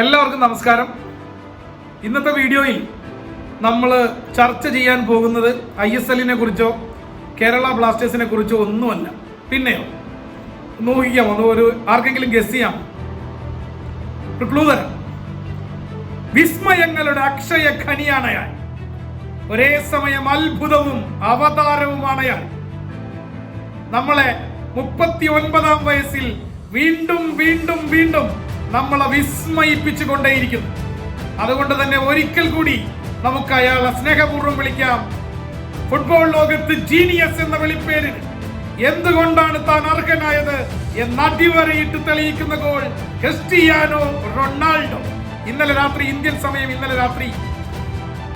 എല്ലാവർക്കും നമസ്കാരം. ഇന്നത്തെ വീഡിയോയിൽ നമ്മൾ ചർച്ച ചെയ്യാൻ പോകുന്നത് ഐ എസ് എല്ലിനെ കുറിച്ചോ കേരള ബ്ലാസ്റ്റേഴ്സിനെ കുറിച്ചോ ഒന്നുമല്ല. പിന്നെയോ ഒന്ന് ഒരു ആർക്കെങ്കിലും ഗസ് ചെയ്യാം ഒരു തരാം. വിസ്മയങ്ങളുടെ അക്ഷയ ഖനിയാണ് അയാൾ. ഒരേ സമയം അത്ഭുതവും അവതാരവുമാണ് അയാൾ. നമ്മളെ മുപ്പത്തി ഒൻപതാം വയസ്സിൽ വീണ്ടും വീണ്ടും വീണ്ടും നമ്മളെ വിസ്മയിപ്പിച്ചു കൊണ്ടേയിരിക്കുന്നു അതുകൊണ്ട് തന്നെ ഒരിക്കൽ കൂടി നമുക്ക് അയാളെ സ്നേഹപൂർവം വിളിക്കാം. ഫുട്ബോൾ ലോകത്ത് ജീനിയസ് എന്ന വിളിപ്പേരിന് എന്തുകൊണ്ടാണ് താൻ അർഹനായത് എന്ന് അടിവരയിട്ട് തെളിയിക്കുന്ന ഗോൾ ക്രിസ്റ്റിയാനോ റൊണാൾഡോ. ഇന്നലെ രാത്രി ഇന്ത്യൻ സമയം ഇന്നലെ രാത്രി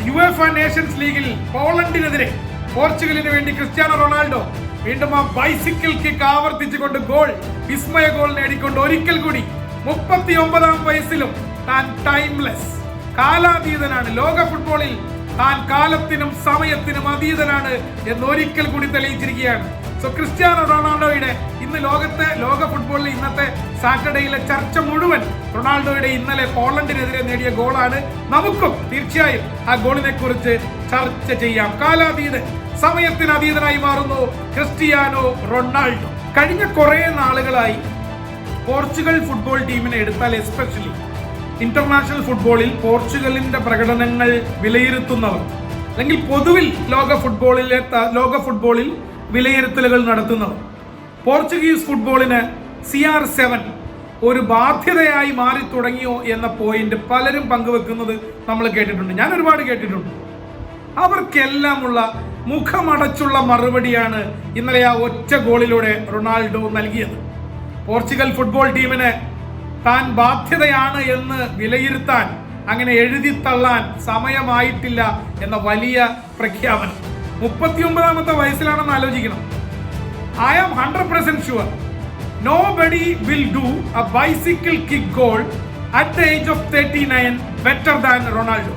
യുഎഫ നേഷൻസ് ലീഗിൽ പോളണ്ടിനെതിരെ പോർച്ചുഗലിന് വേണ്ടി ക്രിസ്ത്യാനോ റൊണാൾഡോ വീണ്ടും ആ ബൈസിക്കിൾ കിക്ക് ആവർത്തിച്ചുകൊണ്ട് ഗോൾ വിസ്മയ ഗോൾ നേടിക്കൊണ്ട് ഒരിക്കൽ കൂടി മുപ്പത്തി ഒമ്പതാം വയസ്സിലും താൻ ടൈംലെസ് കാലാതീതനാണ്. ലോക ഫുട്ബോളിൽ താൻ കാലത്തിനും സമയത്തിനും അതീതനാണ് എന്ന് ഒരിക്കൽ കൂടി തെളിയിച്ചിരിക്കുകയാണ്. സോ ക്രിസ്ത്യാനോ റൊണാൾഡോയുടെ ഇന്ന് ലോകത്തെ ലോക ഫുട്ബോളിൽ ഇന്നത്തെ സാറ്റർഡേയിലെ ചർച്ച മുഴുവൻ റൊണാൾഡോയുടെ ഇന്നലെ പോളണ്ടിനെതിരെ നേടിയ ഗോളാണ്. നമുക്കും തീർച്ചയായും ആ ഗോളിനെ കുറിച്ച് ചർച്ച ചെയ്യാം. കാലാതീതൻ സമയത്തിന് അതീതനായി മാറുന്നു ക്രിസ്റ്റിയാനോ റൊണാൾഡോ. കഴിഞ്ഞ കുറെ നാളുകളായി പോർച്ചുഗൽ ഫുട്ബോൾ ടീമിനെ എടുത്താൽ എസ്പെഷ്യലി ഇന്റർനാഷണൽ ഫുട്ബോളിൽ പോർച്ചുഗലിന്റെ പ്രകടനങ്ങൾ വിലയിരുത്തുന്നവർ. അല്ലെങ്കിൽ പൊതുവിൽ ലോക ഫുട്ബോളിലെ ലോക ഫുട്ബോളിൽ വിലയിരുത്തലുകൾ നടത്തുന്നവർ. പോർച്ചുഗീസ് ഫുട്ബോളിന് സി ആർ സെവൻ ഒരു ബാധ്യതയായി മാറി തുടങ്ങിയോ എന്ന പോയിന്റ് പലരും പങ്കുവെക്കുന്നത് നമ്മൾ കേട്ടിട്ടുണ്ട്. ഞാൻ ഒരുപാട് കേട്ടിട്ടുണ്ട്. അവർക്കെല്ലാമുള്ള മുഖമടച്ചുള്ള മറുപടിയാണ് ഇന്നലെ ആ ഒറ്റ ഗോളിലൂടെ റൊണാൾഡോ നൽകിയത്. പോർച്ചുഗൽ ഫുട്ബോൾ ടീമിന് താൻ ബാധ്യതയാണ് എന്ന് വിലയിരുത്താൻ അങ്ങനെ എഴുതി തള്ളാൻ സമയമായിട്ടില്ല എന്ന വലിയ പ്രഖ്യാപനം. മുപ്പത്തിയൊമ്പതാമത്തെ വയസ്സിലാണെന്ന് ആലോചിക്കണം. I am hundred percent sure nobody will do a bicycle kick goal at the age of thirty nine better than Ronaldo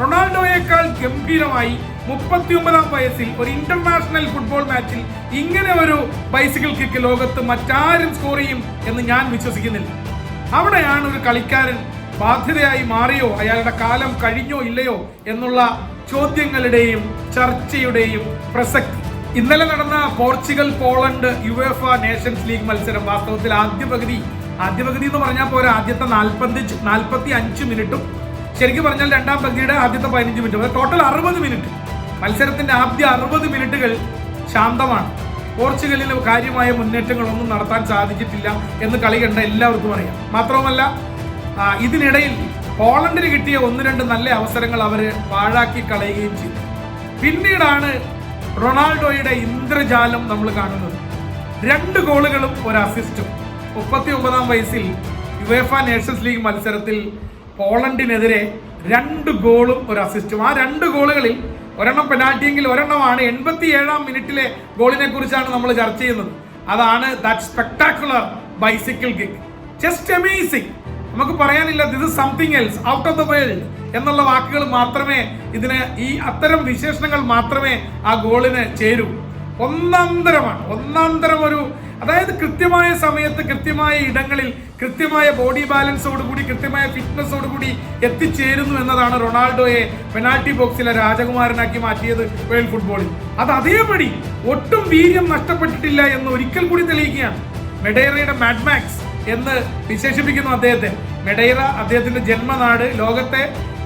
റൊണാൾഡോയേക്കാൾ ഗംഭീരമായി മുപ്പത്തിയൊമ്പതാം വയസ്സിൽ ഒരു ഇന്റർനാഷണൽ ഫുട്ബോൾ മാച്ചിൽ ഇങ്ങനെ ഒരു ബൈസിക്കിൾ കിക്ക് ലോകത്ത് മറ്റാരും സ്കോർ ചെയ്യും എന്ന് ഞാൻ വിശ്വസിക്കുന്നില്ല. അവിടെയാണ് ഒരു കളിക്കാരൻ ബാധ്യതയായി മാറിയോ? അയാളുടെ കാലം കഴിഞ്ഞോ ഇല്ലയോ? എന്നുള്ള ചോദ്യങ്ങളുടെയും ചർച്ചയുടെയും പ്രസക്തി. ഇന്നലെ നടന്ന Portugal Poland UEFA nations league മത്സരം വാസ്തവത്തിൽ ആദ്യ പകുതി. ആദ്യ പകുതി എന്ന് പറഞ്ഞാൽ പോരാ ആദ്യത്തെ നാൽപ്പത്തി നാൽപ്പത്തി അഞ്ച് മിനിറ്റും ശരിക്കും പറഞ്ഞാൽ രണ്ടാം പകുതിയുടെ ആദ്യത്തെ പതിനഞ്ച് മിനിറ്റ് ടോട്ടൽ അറുപത് മിനിറ്റ് മത്സരത്തിന്റെ ആദ്യ അറുപത് മിനിറ്റുകൾ ശാന്തമാണ്. പോർച്ചുഗലിന് കാര്യമായ മുന്നേറ്റങ്ങളൊന്നും നടത്താൻ സാധിച്ചിട്ടില്ല എന്ന് കളി കണ്ട എല്ലാവർക്കും അറിയാം. മാത്രവുമല്ല ഇതിനിടയിൽ പോളണ്ടിന് കിട്ടിയ ഒന്ന് രണ്ട് നല്ല അവസരങ്ങൾ അവർ പാഴാക്കി കളയുകയും ചെയ്തു. പിന്നീടാണ് റൊണാൾഡോയുടെ ഇന്ദ്രജാലം നമ്മൾ കാണുന്നത്. രണ്ട് ഗോളുകളും ഒരു അസിസ്റ്റും മുപ്പത്തി ഒമ്പതാം വയസ്സിൽ യുവേഫ നേഷൻസ് ലീഗ് മത്സരത്തിൽ പോളണ്ടിനെതിരെ രണ്ട് ഗോളും ഒരു അസിസ്റ്റും ആ രണ്ട് ഗോളുകളിൽ ഒരെണ്ണം പെനാൽറ്റിയെങ്കിൽ ഒരെണ്ണമാണ്. എൺപത്തി ഏഴാം മിനിറ്റിലെ ഗോളിനെ കുറിച്ചാണ് നമ്മൾ ചർച്ച ചെയ്യുന്നത്. അതാണ് that spectacular bicycle kick just amazing നമുക്ക് പറയാനില്ല this is something else out of the world എന്നുള്ള വാക്കുകൾ മാത്രമേ ഇതിന് ഈ അത്തരം വിശേഷണങ്ങൾ മാത്രമേ ആ ഗോളിന് ചേരൂ. ഒന്നാന്തരമാണ് ഒന്നാന്തരം ഒരു അതായത് കൃത്യമായ സമയത്ത് കൃത്യമായ ഇടങ്ങളിൽ കൃത്യമായ ബോഡി ബാലൻസോടുകൂടി കൃത്യമായ ഫിറ്റ്നസോടുകൂടി എത്തിച്ചേരുന്നു എന്നതാണ് റൊണാൾഡോയെ പെനാൽറ്റി ബോക്സിലെ രാജകുമാരനാക്കി മാറ്റിയത് വേൾഡ് ഫുട്ബോളിൽ. അത് അതേപടി ഒട്ടും വീര്യം നഷ്ടപ്പെട്ടിട്ടില്ല എന്ന് ഒരിക്കൽ കൂടി തെളിയിക്കുകയാണ്. മെഡേറയുടെ മാഡ്മാക്സ് എന്ന് വിശേഷിപ്പിക്കുന്നു അദ്ദേഹത്തെ. മെഡേറ അദ്ദേഹത്തിന്റെ ജന്മനാട് ലോകത്തെ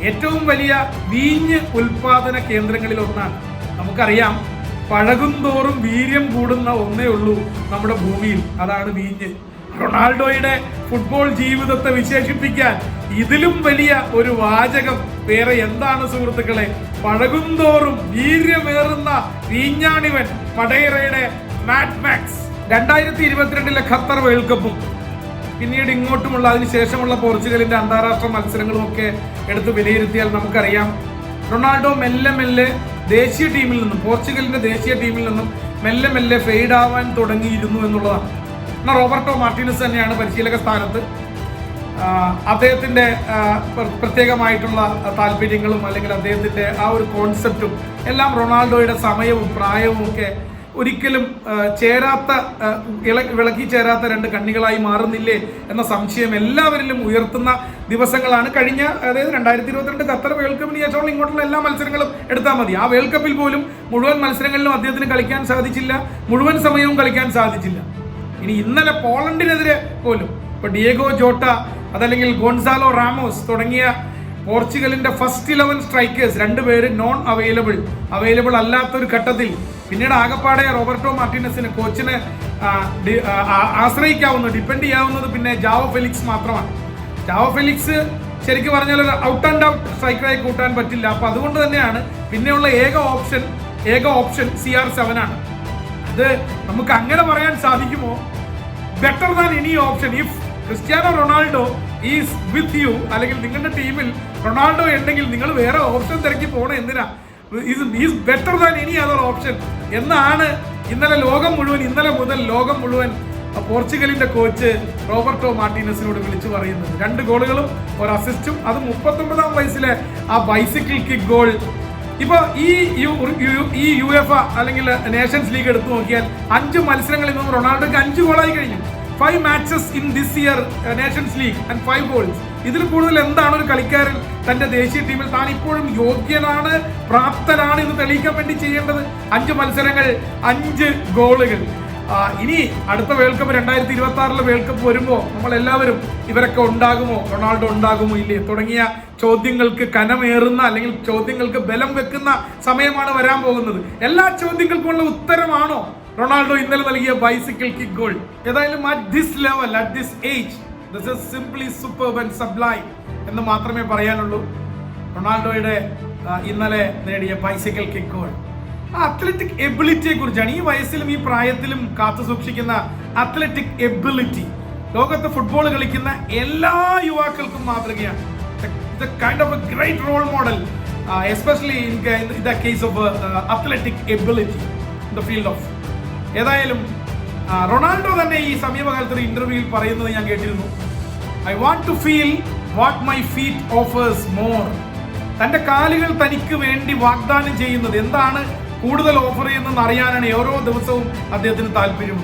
ഏറ്റവും വലിയ വീഞ്ഞ് ഉൽപാദന കേന്ദ്രങ്ങളിൽ ഒന്നാണ്. നമുക്കറിയാം പഴകുന്തോറും വീര്യം കൂടുന്ന ഒന്നേ ഉള്ളൂ നമ്മുടെ ഭൂമിയിൽ. അതാണ് വീഞ്ഞ്. റൊണാൾഡോയുടെ ഫുട്ബോൾ ജീവിതത്തെ വിശേഷിപ്പിക്കാൻ ഇതിലും വലിയ ഒരു വാചകം. വേറെ എന്താണ് സുഹൃത്തുക്കളെ? പഴകും പഴകുന്തോറും വീര്യമേറുന്ന വീഞ്ഞാണിവൻ പടയറയുടെ മാക്സ് രണ്ടായിരത്തി ഇരുപത്തിരണ്ടിലെ ഖത്തർ വേൾഡ് കപ്പും പിന്നീട് ഇങ്ങോട്ടുമുള്ള അതിനുശേഷമുള്ള പോർച്ചുഗലിന്റെ അന്താരാഷ്ട്ര മത്സരങ്ങളും ഒക്കെ എടുത്ത് വിലയിരുത്തിയാൽ നമുക്കറിയാം. റൊണാൾഡോ മെല്ലെ മെല്ലെ ദേശീയ ടീമിൽ നിന്നും പോർച്ചുഗലിന്റെ ദേശീയ ടീമിൽ നിന്നും മെല്ലെ മെല്ലെ ഫെയ്ഡ് ആവാൻ തുടങ്ങിയിരുന്നു എന്നുള്ളതാണ്. എന്നാൽ റോബർട്ടോ മാർട്ടിനസ് തന്നെയാണ് പരിശീലക സ്ഥാനത്ത്. അദ്ദേഹത്തിന്റെ പ്രത്യേകമായിട്ടുള്ള താല്പര്യങ്ങളും അല്ലെങ്കിൽ അദ്ദേഹത്തിന്റെ ആ ഒരു കോൺസെപ്റ്റും എല്ലാം റൊണാൾഡോയുടെ സമയവും പ്രായവും ഒക്കെ ഒരിക്കലും ചേരാത്ത വിളക്കി ചേരാത്ത രണ്ട് കണ്ണികളായി മാറുന്നില്ലേ എന്ന സംശയം എല്ലാവരിലും ഉയർത്തുന്ന ദിവസങ്ങളാണ്. കഴിഞ്ഞ അതായത് രണ്ടായിരത്തി ഇരുപത്തിരണ്ട് ഖത്തർ വേൾഡ് കപ്പിന് ശേഷമുള്ള ഇങ്ങോട്ടുള്ള എല്ലാ മത്സരങ്ങളും എടുത്താൽ മതി. ആ വേൾഡ് കപ്പിൽ പോലും മുഴുവൻ മത്സരങ്ങളിലും അദ്ദേഹത്തിന് കളിക്കാൻ സാധിച്ചില്ല. മുഴുവൻ സമയവും കളിക്കാൻ സാധിച്ചില്ല. ഇനി ഇന്നലെ പോളണ്ടിനെതിരെ പോലും ഇപ്പൊ ഡിയേഗോ ജോട്ട അതല്ലെങ്കിൽ ഗോൺസാലോ റാമോസ് തുടങ്ങിയ പോർച്ചുഗലിന്റെ ഫസ്റ്റ് ഇലവൻ സ്ട്രൈക്കേഴ്സ് രണ്ടുപേര് നോൺ അവൈലബിൾ അവൈലബിൾ അല്ലാത്ത ഒരു ഘട്ടത്തിൽ. പിന്നീട് ആകപ്പാടെ റോബർട്ടോ മാർട്ടിനസിന് കോച്ചിനെ ആശ്രയിക്കാവുന്നത് ഡിപ്പെൻഡ് ചെയ്യാവുന്നത് പിന്നെ ജാവോ ഫെലിക്സ് മാത്രമാണ്. ജാവോ ഫെലിക്സ് ശരിക്കും പറഞ്ഞാൽ ഒരു ഔട്ട് ആൻഡ് ഔട്ട് സ്ട്രൈക്കറായി കൂട്ടാൻ പറ്റില്ല. അപ്പൊ അതുകൊണ്ട് തന്നെയാണ് പിന്നെയുള്ള ഏക ഓപ്ഷൻ ഏക ഓപ്ഷൻ സി ആർ സെവൻ ആണ്. അത് നമുക്ക് അങ്ങനെ പറയാൻ സാധിക്കുമോ? Better than any option if Cristiano Ronaldo is with you. അല്ലെങ്കിൽ നിങ്ങളുടെ ടീമിൽ റൊണാൾഡോ ഉണ്ടെങ്കിൽ നിങ്ങൾ വേറെ ഓപ്ഷൻ തിരക്കി പോകണം എന്തിനാ? Is better than any other option. എന്നാണ് ഇന്നലെ ലോകം മുഴുവൻ ഇന്നലെ മുതൽ ലോകം മുഴുവൻ പോർച്ചുഗലിന്റെ കോച്ച് റോബർട്ടോ മാർട്ടീനസിനോട് വിളിച്ചു പറയുന്നത്. രണ്ട് ഗോളുകളും ഒരു അസിസ്റ്റും അത് മുപ്പത്തൊമ്പതാം വയസ്സിലെ ആ ബൈസിക്കിൾ കിക്ക് ഗോൾ ഇപ്പൊ ഈ ഈ യു എഫ് അല്ലെങ്കിൽ നേഷൻസ് ലീഗ് എടുത്തു നോക്കിയാൽ അഞ്ച് മത്സരങ്ങളിൽ നിന്നും റൊണാൾഡോയ്ക്ക് അഞ്ച് ഗോളായി കഴിഞ്ഞു. Five matches in this year Nations League and five goals ഇതിൽ കൂടുതൽ എന്താണ് ഒരു കളിക്കാരൻ തന്റെ ദേശീയ ടീമിൽ താൻ ഇപ്പോഴും യോഗ്യനാണ് പ്രാപ്തനാണ് എന്ന് തെളിയിക്കാൻ വേണ്ടി ചെയ്യേണ്ടത്? അഞ്ച് മത്സരങ്ങൾ അഞ്ച് ഗോളുകൾ. ഇനി അടുത്ത വേൾഡ് കപ്പ് രണ്ടായിരത്തി ഇരുപത്തി ആറിലെ വേൾഡ് കപ്പ് വരുമ്പോൾ നമ്മൾ എല്ലാവരും ഇവരൊക്കെ ഉണ്ടാകുമോ? റൊണാൾഡോ ഉണ്ടാകുമോ ഇല്ലേ? തുടങ്ങിയ ചോദ്യങ്ങൾക്ക് കനമേറുന്ന അല്ലെങ്കിൽ ചോദ്യങ്ങൾക്ക് ബലം വെക്കുന്ന സമയമാണ് വരാൻ പോകുന്നത്. എല്ലാ ചോദ്യങ്ങൾക്കുമുള്ള ഉത്തരമാണോ? റൊണാൾഡോ ഇന്നലെ നൽകിയ ബൈസിക്കിൾ കിക്ക് ഗോൾ ഏതായാലും at this level at this age this is simply super and sublime എന്ന് മാത്രമേ പറയാനുള്ളൂ. റൊണാൾഡോയുടെ ഇന്നലെ നേടിയ ബൈസിക്കിൾ കിക്ക് ഗോൾ അത്ലറ്റിക് എബിലിറ്റിയെ കുറിച്ചാണ്. ഈ വയസ്സിലും ഈ പ്രായത്തിലും കാത്തു സൂക്ഷിക്കുന്ന അത്ലറ്റിക് എബിലിറ്റി ലോകത്ത് ഫുട്ബോൾ കളിക്കുന്ന എല്ലാ യുവാക്കൾക്കും മാതൃകയാണ്. Kind of a great role model especially in the case of athletic ability in the field of ഏതായാലും റൊണാൾഡോ തന്നെ ഈ സമീപകാലത്ത് ഒരു ഇന്റർവ്യൂവിൽ പറയുന്നത് ഞാൻ കേട്ടിരുന്നു. I want to feel what my feet offers more തന്റെ കാലുകൾ തനിക്ക് വേണ്ടി വാഗ്ദാനം ചെയ്യുന്നത് എന്താണ് കൂടുതൽ ഓഫർ ചെയ്യുന്നതെന്ന് അറിയാനാണ് ഓരോ ദിവസവും അദ്ദേഹത്തിന് താല്പര്യം.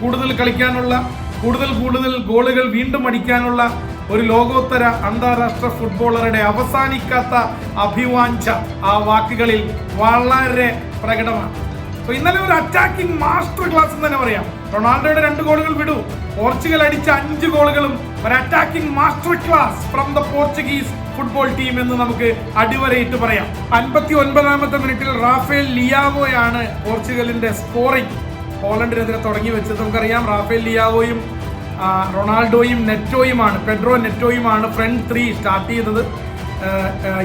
കൂടുതൽ കളിക്കാനുള്ള കൂടുതൽ കൂടുതൽ ഗോളുകൾ വീണ്ടും അടിക്കാനുള്ള ഒരു ലോകോത്തര അന്താരാഷ്ട്ര ഫുട്ബോളറുടെ അവസാനിക്കാത്ത അഭിവാഞ്ച ആ വാക്കുകളിൽ വളരെ പ്രകടമാണ്. So, ഇന്നലെ ഒരു അറ്റാക്കിംഗ് മാസ്റ്റർ ക്ലാസ് എന്ന് തന്നെ പറയാം. റൊണാൾഡോയുടെ രണ്ട് ഗോളുകൾ വിടൂ. പോർച്ചുഗൽ അടിച്ച അഞ്ച് ഗോളുകളും ഒരു attacking master class from the Portuguese football team എന്ന് നമുക്ക് അടിവരയിട്ട് പറയാം. അൻപത്തി ഒൻപതാമത്തെ മിനിറ്റിൽ റാഫേൽ ലിയാവോയാണ് പോർച്ചുഗലിന്റെ സ്കോറിംഗ് പോളണ്ടിനെതിരെ തുടങ്ങി വെച്ചത് നമുക്കറിയാം. റാഫേൽ ലിയാവോയും റൊണാൾഡോയും നെറ്റോയുമാണ് പെഡ്രോ നെറ്റോയുമാണ് ഫ്രണ്ട് ത്രീ സ്റ്റാർട്ട് ചെയ്തത്.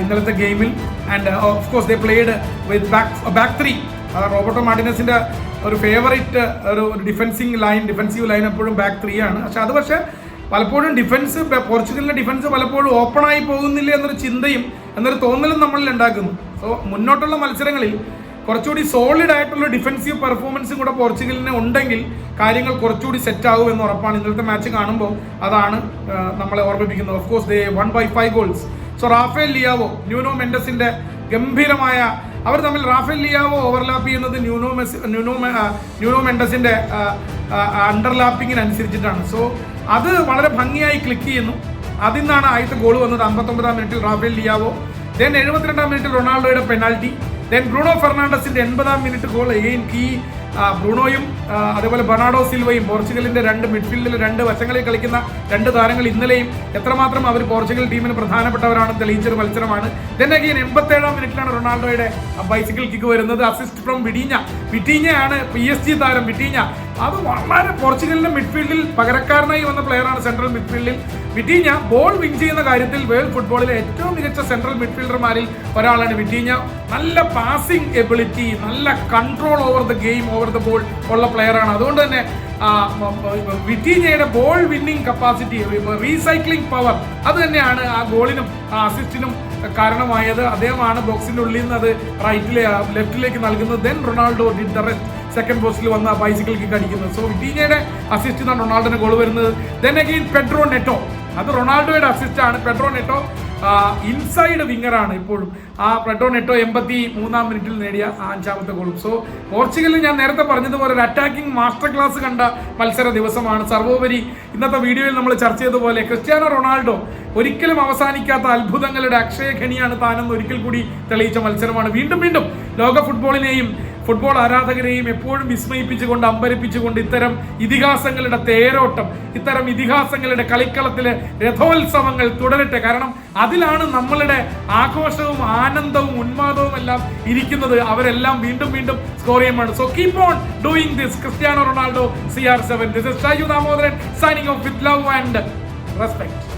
ഇന്നലത്തെ ഗെയിമിൽ and of course they played with back back three Roberto മാർട്ടിനസിന്റെ ഒരു ഫേവറേറ്റ് ഒരു ഡിഫൻസിങ് ലൈൻ ഡിഫൻസീവ് ലൈൻ എപ്പോഴും ബാക്ക് ത്രീ ആണ്. പക്ഷെ അത് പക്ഷേ പലപ്പോഴും ഡിഫൻസ് പോർച്ചുഗലിന്റെ ഡിഫൻസ് പലപ്പോഴും ഓപ്പൺ ആയി പോകുന്നില്ല എന്നൊരു ചിന്തയും എന്നൊരു തോന്നലും നമ്മളിൽ ഉണ്ടാക്കുന്നു. സോ മുന്നോട്ടുള്ള മത്സരങ്ങളിൽ കുറച്ചുകൂടി സോളിഡ് ആയിട്ടുള്ള ഡിഫൻസീവ് പെർഫോമൻസും കൂടെ പോർച്ചുഗലിന് ഉണ്ടെങ്കിൽ കാര്യങ്ങൾ കുറച്ചുകൂടി സെറ്റ് ആകും എന്ന് ഉറപ്പാണ്. ഇന്നലത്തെ മാച്ച് കാണുമ്പോൾ അതാണ് നമ്മളെ ഓർമ്മിപ്പിക്കുന്നത്. Of course they one by five goals so Rafael Leão Nuno മെൻഡസിന്റെ ഗംഭീരമായ അവർ തമ്മിൽ റാഫേൽ ലിയാവോ ഓവർലാപ്പ് ചെയ്യുന്നത് ന്യൂനോ മെസ് ന്യൂനോ ന്യൂനോ മെൻഡസിന്റെ അണ്ടർലാപ്പിങ്ങിനനുസരിച്ചിട്ടാണ് സോ അത് വളരെ ഭംഗിയായി ക്ലിക്ക് ചെയ്യുന്നു. അതിൽ നിന്നാണ് ആദ്യത്തെ ഗോൾ വന്നത് അമ്പത്തൊമ്പതാം മിനിറ്റിൽ റാഫേൽ ലിയാവോ. ദെൻ എഴുപത്തിരണ്ടാം മിനിറ്റിൽ റൊണാൾഡോയുടെ പെനാൽറ്റി ദെൻ ബ്രൂണോ ഫെർണാണ്ടസിന്റെ എൺപതാം മിനിറ്റ് ഗോൾ ഈ ആ, ബ്രൂണോയും അതേപോലെ ബെർണാഡോ സിൽവയും പോർച്ചുഗലിന്റെ രണ്ട് മിഡ്ഫീൽഡിൽ രണ്ട് വശങ്ങളിൽ കളിക്കുന്ന രണ്ട് താരങ്ങൾ ഇന്നലെയും എത്രമാത്രം അവർ പോർച്ചുഗൽ ടീമിന് പ്രധാനപ്പെട്ടവരാണെന്ന് തെളിയിച്ചൊരു മത്സരമാണ്. ദെൻ എൺപത്തി എൺപത്തേഴാം മിനിറ്റിലാണ് റൊണാൾഡോയുടെ ബൈസിക്കിൾ കിക്ക് വരുന്നത്. Assist from Vitinha. വിറ്റീഞ്ഞയാണ് P S G താരം വിറ്റീഞ്ഞ അത് വളരെ പോർച്ചുഗലിന്റെ മിഡ്ഫീൽഡിൽ പകരക്കാരനായി വന്ന പ്ലെയറാണ് സെൻട്രൽ മിഡ്ഫീൽഡിൽ വിറ്റീഞ്ഞ ബോൾ വിൻ ചെയ്യുന്ന കാര്യത്തിൽ വേൾഡ് ഫുട്ബോളിലെ ഏറ്റവും മികച്ച സെൻട്രൽ മിഡ്ഫീൽഡർമാരിൽ ഒരാളാണ് വിറ്റീഞ്ഞ. നല്ല പാസിംഗ് എബിലിറ്റി നല്ല control over the game over the ball ഉള്ള പ്ലെയറാണ് അതുകൊണ്ട് തന്നെ വിറ്റീഞ്ഞയുടെ ball winning capacity recycling power അത് തന്നെയാണ് ആ ഗോളിനും ആ അസിസ്റ്റിനും കാരണമായത്. അദ്ദേഹമാണ് ബോക്സിന്റെ ഉള്ളിൽ നിന്ന് അത് റൈറ്റിലെ ലെഫ്റ്റിലേക്ക് നൽകുന്നത്. Then Ronaldo did the rest second പോസ്റ്റിൽ വന്ന ബൈസിക്കിൾ കിക്ക് അടിക്കുന്നത് സോ വിറ്റീനയുടെ അസിസ്റ്റ് നിന്നാണ് റൊണാൾഡോന് ഗോൾ വരുന്നത്. Then again Pedro Neto. അത് റൊണാൾഡോയുടെ അസിസ്റ്റ് ആണ്. പെഡ്രോ നെറ്റോ ഇൻസൈഡ് വിങ്ങറാണ് ഇപ്പോഴും. ആ പെഡ്രോ നെറ്റോ എൺപത്തി മൂന്നാം മിനിറ്റിൽ നേടിയ അഞ്ചാമത്തെ ഗോളും സോ പോർച്ചുഗലിൽ ഞാൻ നേരത്തെ പറഞ്ഞതുപോലെ ഒരു അറ്റാക്കിംഗ് മാസ്റ്റർ ക്ലാസ് കണ്ട മത്സര ദിവസമാണ്. സർവോപരി ഇന്നത്തെ വീഡിയോയിൽ നമ്മൾ ചർച്ച ചെയ്തതുപോലെ ക്രിസ്ത്യാനോ റൊണാൾഡോ ഒരിക്കലും അവസാനിക്കാത്ത അത്ഭുതങ്ങളുടെ അക്ഷയഖനിയാണ് താനെന്ന് ഒരിക്കൽ കൂടി തെളിയിച്ച മത്സരമാണ്. വീണ്ടും വീണ്ടും ലോക ഫുട്ബോളിനെയും ഫുട്ബോൾ ആരാധകരെയും എപ്പോഴും വിസ്മയിപ്പിച്ചുകൊണ്ട് അമ്പരിപ്പിച്ചുകൊണ്ട് ഇത്തരം ഇതിഹാസങ്ങളുടെ തേരോട്ടം ഇത്തരം ഇതിഹാസങ്ങളുടെ കളിക്കളത്തിലെ രഥോത്സവങ്ങൾ തുടരട്ടെ. കാരണം അതിലാണ് നമ്മളുടെ ആഘോഷവും ആനന്ദവും ഉന്മാദവും എല്ലാം ഇരിക്കുന്നത്. അവരെല്ലാം വീണ്ടും വീണ്ടും സ്കോർ ചെയ്യുമ്പോൾ so keep on doing this Cristiano Ronaldo C R seven this is signing off with love and respect